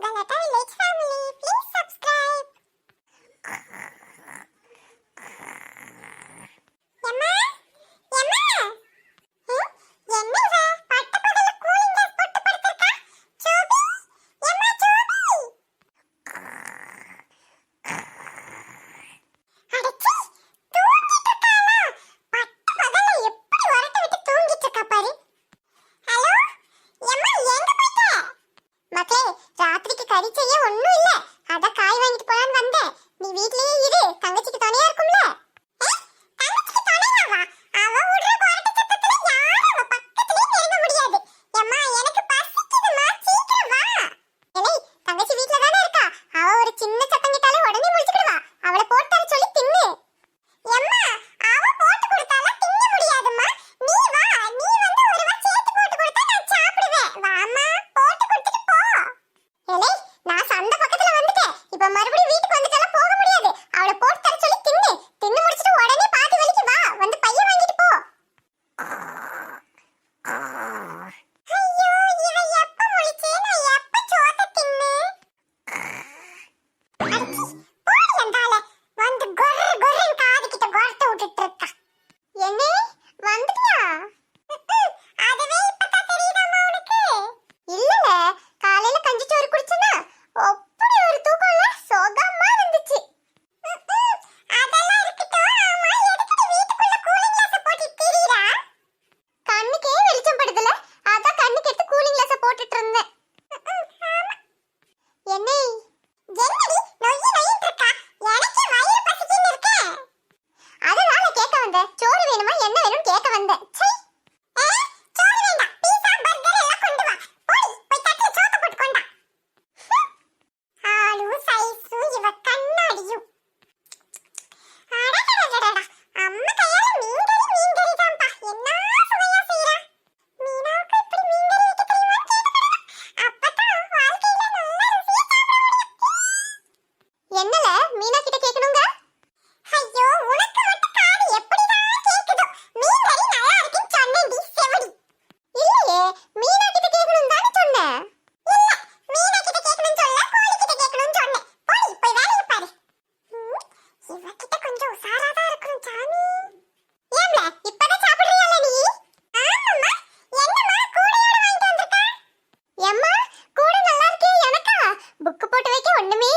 ガラタ பரீட்சையே ஒண்ணும் இல்ல. அத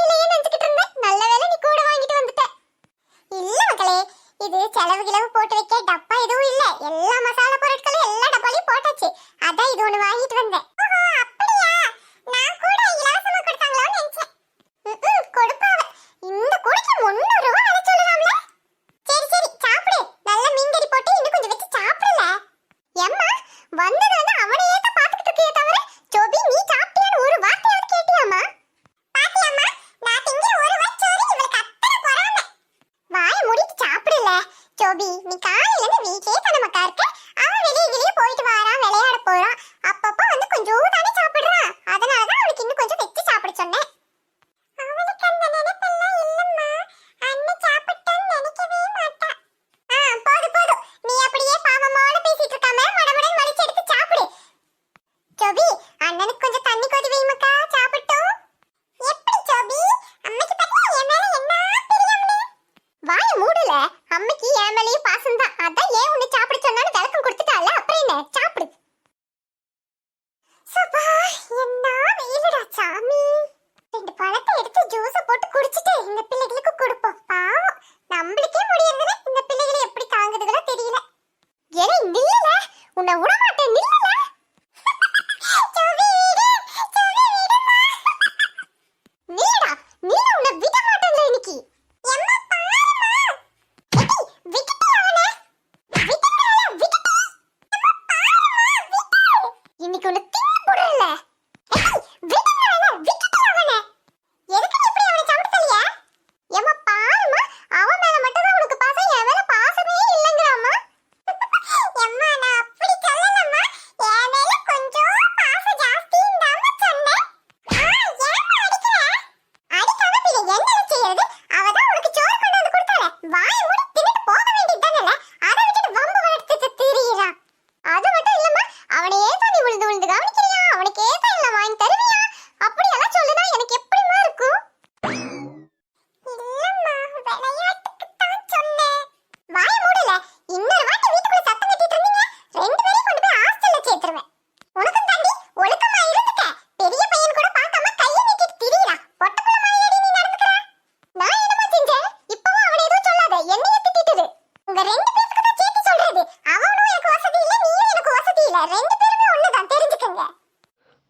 இல்லையே நினைச்சுக்கிட்டு இருந்தேன். நல்ல வேலை நீ கூட வாங்கிட்டு வந்துட்ட. இல்ல மக்களே இது செலவு கிளவு போட்டு வைக்க டப்பா எதுவும் இல்ல. எல்லா மசாலா சோபி நீ காலையில இருந்து வீட்லயே பணமக்கா இருக்க. அம்மைக்கு என் மேலேயும் பாசம் தான். அதான் ஏன் உன்னை சாப்பிட சொன்னான்னு விளக்கம் கொடுத்துட்டால அப்புறம் என்ன? சாப்பிடு. சபா என்ன வெயிலடா சாமி. ரெண்டு பழத்தை எடுத்து ஜூஸை போட்டு குடிச்சிட்டு எங்க பிள்ளைகளுக்கு கொடுப்போம்.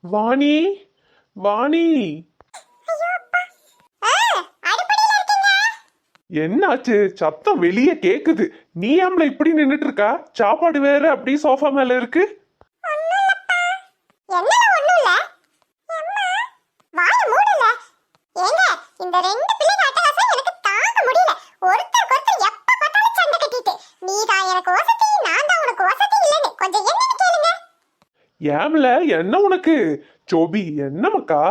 வாணி வாணி. என்னாச்சு? சத்தம் வெளியே கேக்குது. நீ ஆம்பளை இப்படி நின்னுட்டு இருக்கா? சாப்பாடு வேற அப்படி சோஃபா மேல இருக்கு. ஏம்ல? என்ன உனக்கு? ஜோபி என்ன மக்கா?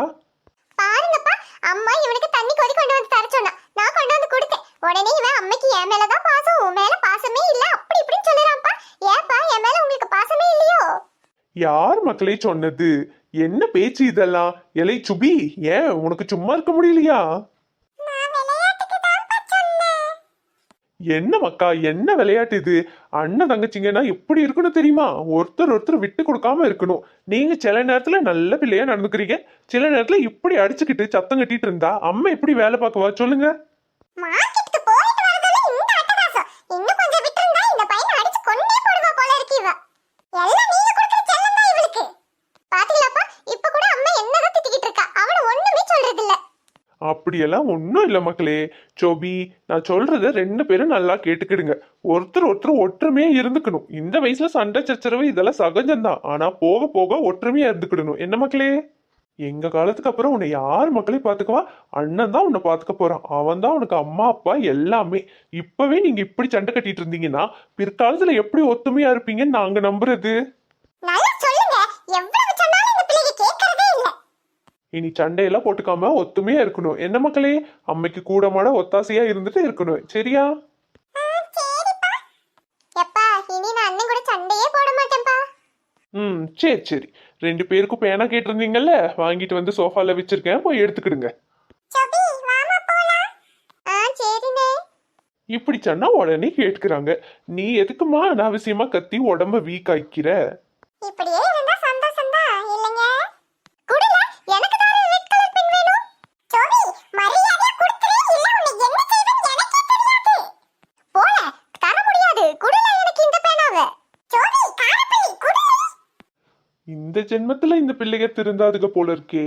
பாருங்கப்பா அம்மா இவனுக்கு தண்ணி கொதி கொண்டு வந்து தர சொன்னா. நான் கொண்டு வந்து கொடுத்தேன். உடனே இவன் அம்மைக்கு என் மேலதான் பாசம் உன் மேல பாசமே இல்ல. அப்படி இப்படின்னு சொல்லுறான்ப்பா. ஏப்பா என் மேல உங்களுக்கு பாசமே இல்லையோ? யார் மக்களே சொன்னது? என்ன பேச்சு இதெல்லாம்? எலை சுபி ஏன் உனக்கு சும்மா இருக்க முடியலையா? என்ன மக்கா என்ன விளையாட்டு இது? அண்ணன் தங்கச்சிங்கன்னா எப்படி இருக்கணும் தெரியுமா? ஒருத்தர் ஒருத்தர் விட்டு கொடுக்காம இருக்கணும். நீங்க சில நேரத்துல நல்ல பிள்ளையா நடந்துக்கிறீங்க. சில நேரத்துல இப்படி அடிச்சுக்கிட்டு சத்தம் கட்டிட்டு இருந்தா அம்மா எப்படி வேலை பார்க்கவா? சொல்லுங்க. அப்படியெல்லாம் ஒன்றும் இல்லை மக்களே. ஜோபி நான் சொல்றத ரெண்டு பேரும் நல்லா கேட்டுக்கிடுங்க. ஒருத்தர் ஒருத்தர் ஒற்றுமையா இருந்துக்கணும். இந்த வயசுல சண்டை சச்சரவு இதெல்லாம் சகஜம்தான். ஆனா போக போக ஒற்றுமையா இருந்துக்கிடணும். என்ன மக்களே? எங்க காலத்துக்கு அப்புறம் உன்னை யார் மக்களே பாத்துக்குவா? அண்ணன் தான் உன்னை பாத்துக்க போறான். அவன் தான் உனக்கு அம்மா அப்பா எல்லாமே. இப்பவே நீங்க இப்படி சண்டை கட்டிட்டு இருந்தீங்கன்னா பிற்காலத்துல எப்படி ஒத்துமையா இருப்பீங்கன்னு நாங்க நம்புறது நல்லா சொல்லுங்க எவ்வளவு சொன்னாலும் இந்த பிள்ளைக்கு கேட்கறதே இல்ல இனி சண்டையெல்லாம் போட்டுக்காம ஒத்துமையா இருக்கணும். என்ன மக்களே? அம்மைக்கு கூடமாட ஒத்தாசையா இருந்துட்டு இருக்கணும். சரியா? ம் சரி சரி. ரெண்டு பேருக்கும் பேனா கேட்டிருந்தீங்கல்ல? வாங்கிட்டு வந்து சோஃபால வச்சிருக்கேன். போய் எடுத்துக்கிடுங்க. இப்படி சொன்னா உடனே கேட்டுக்கிறாங்க. நீ எதுக்குமா அனாவசியமா கத்தி உடம்ப வீக் ஆக்கிற? இப்படியே இந்த ஜென்மத்துல இந்த பிள்ளைக திருந்தாதுக போல இருக்கே.